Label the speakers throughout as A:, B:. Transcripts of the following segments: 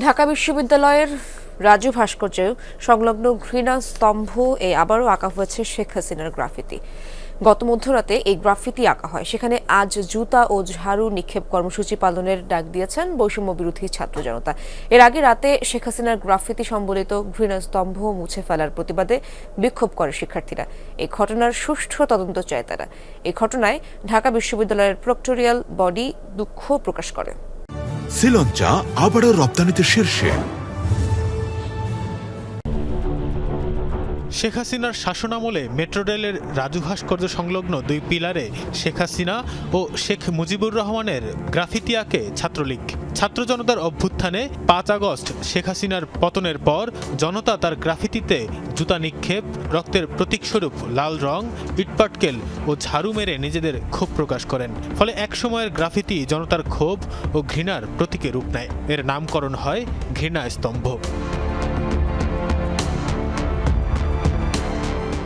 A: ঢাকা বিশ্ববিদ্যালয়ের রাজু ভাস্কর্য সংলগ্ন ঘৃণা স্তম্ভ এ আবারও আঁকা হয়েছে শেখ হাসিনার গ্রাফিতি। গত মধ্যরাতে এই গ্রাফিতি আঁকা হয়। সেখানে আজ জুতা ও ঝাড়ু নিক্ষেপ কর্মসূচি পালনের ডাক দিয়েছেন বৈষম্য বিরোধী ছাত্র জনতা। এর আগে রাতে শেখ হাসিনার গ্রাফিতি সম্বলিত ঘৃণা স্তম্ভ মুছে ফেলার প্রতিবাদে বিক্ষোভ করে শিক্ষার্থীরা। এই ঘটনার সুষ্ঠু তদন্ত চায় তারা। এই ঘটনায় ঢাকা বিশ্ববিদ্যালয়ের প্রক্টোরিয়াল বডি দুঃখ প্রকাশ করে।
B: শ্রীলঞ্চা আবারও রপ্তানিতে শীর্ষে।
C: শেখ হাসিনার শাসনামলে মেট্রো রেলের রাজু ভাস্কর্য সংলগ্ন দুই পিলারে শেখ হাসিনা ও শেখ মুজিবুর রহমানের গ্রাফিতি আঁকে ছাত্রলীগ। ছাত্র জনতার অভ্যুত্থানে পাঁচ আগস্ট শেখ হাসিনার পতনের পর জনতা তার গ্রাফিতিতে জুতা নিক্ষেপ, রক্তের প্রতীকস্বরূপ লাল রং, ইটপাটকেল ও ঝাড়ু মেরে নিজেদের ক্ষোভ প্রকাশ করেন। ফলে একসময়ের গ্রাফিতি জনতার ক্ষোভ ও ঘৃণার প্রতীকে রূপ নেয়। এর নামকরণ হয় ঘৃণা স্তম্ভ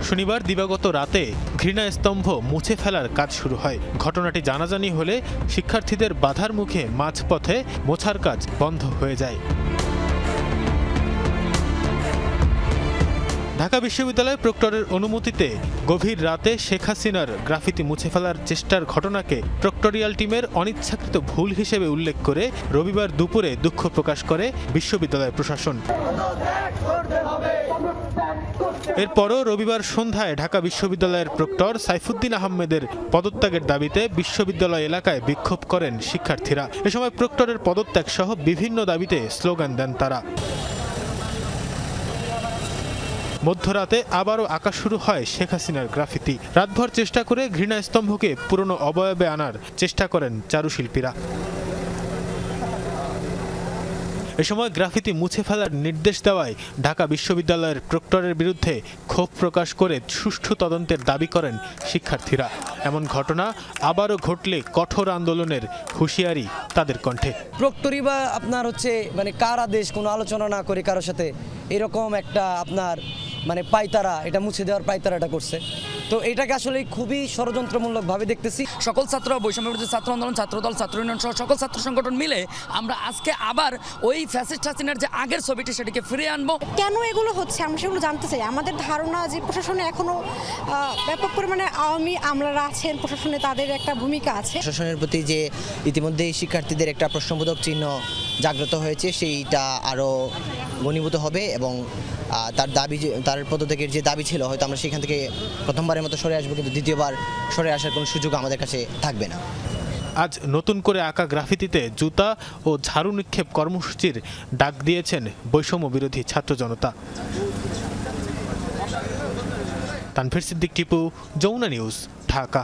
C: শনিবার দিবাগত রাতে ঘৃণা স্তম্ভ মুছে ফেলার কাজ শুরু হয়। ঘটনাটি জানাজানি হলে শিক্ষার্থীদের বাধার মুখে মাঝপথে মোছার কাজ বন্ধ হয়ে যায়। ঢাকা বিশ্ববিদ্যালয় প্রক্টরের অনুমতিতে গভীর রাতে শেখ হাসিনার গ্রাফিতি মুছে ফেলার চেষ্টার ঘটনাকে প্রক্টোরিয়াল টিমের অনিচ্ছাকৃত ভুল হিসেবে উল্লেখ করে রবিবার দুপুরে দুঃখ প্রকাশ করে বিশ্ববিদ্যালয় প্রশাসন। এরপরও রবিবার সন্ধ্যায় ঢাকা বিশ্ববিদ্যালয়ের প্রক্টর সাইফুদ্দিন আহমেদের পদত্যাগের দাবিতে বিশ্ববিদ্যালয় এলাকায় বিক্ষোভ করেন শিক্ষার্থীরা। এ সময় প্রক্টরের পদত্যাগ সহ বিভিন্ন দাবিতে স্লোগান দেন তারা। মধ্যরাতে আবারও আঁকা শুরু হয় শেখ হাসিনার গ্রাফিতি। রাতভর চেষ্টা করে ঘৃণা স্তম্ভকে পুরনো অবয়বে আনার চেষ্টা করেন চারুশিল্পীরা। এ সময় গ্রাফিতি মুছে ফেলার নির্দেশ দেওয়ায় ঢাকা বিশ্ববিদ্যালয়ের প্রক্টরের বিরুদ্ধে ক্ষোভ প্রকাশ করে সুষ্ঠু তদন্তের দাবি করেন শিক্ষার্থীরা। এমন ঘটনা আবারও ঘটলে কঠোর আন্দোলনের হুঁশিয়ারি তাদের কণ্ঠে।
D: প্রক্টরি বা আপনার হচ্ছে মানে কার আদেশ কোনো আলোচনা না করে কারোর সাথে, এরকম একটা আপনার মানে পাইতারা এটা মুছে দেওয়ার পাইতারাটা করছে। তো এটাকে আসলে খুবই ষড়যন্ত্রমূলকভাবে দেখতেছি।
E: সকল ছাত্র বৈষম্য বিরোধী ছাত্র আন্দোলন ছাত্রদল ছাত্র ইউনিয়ন সহ সকল ছাত্র সংগঠন মিলে আমরা আজকে আবার ওই ফ্যাসিস্ট হাসিনার যে আগের ছবিটি সেটিকে ফিরে আনব।
F: কেন এগুলো হচ্ছে? আমরা সেগুলো জানতে চাই। আমাদের ধারণা যে প্রশাসনে এখনও ব্যাপক পরিমাণে আওয়ামী আমলারা আছেন প্রশাসনে তাদের একটা ভূমিকা আছে।
G: প্রশাসনের প্রতি যে ইতিমধ্যেই শিক্ষার্থীদের একটা প্রশ্নবোধক চিহ্ন জাগ্রত হয়েছে সেইটা আরও ঘনীভূত হবে এবং তার দাবি তার পদত্যাগের যে দাবি ছিল, হয়তো আমরা সেখান থেকে প্রথমবারের মতো সরে আসব, কিন্তু দ্বিতীয়বার সরে আসার কোনো সুযোগ আমাদের কাছে থাকবে না।
C: আজ নতুন করে আঁকা গ্রাফিতিতে জুতা ও ঝাড়ু নিক্ষেপ কর্মসূচির ডাক দিয়েছেন বৈষম্য বিরোধী ছাত্র জনতা। তানভীর সিদ্দিক টিপু, যমুনা নিউজ, ঢাকা।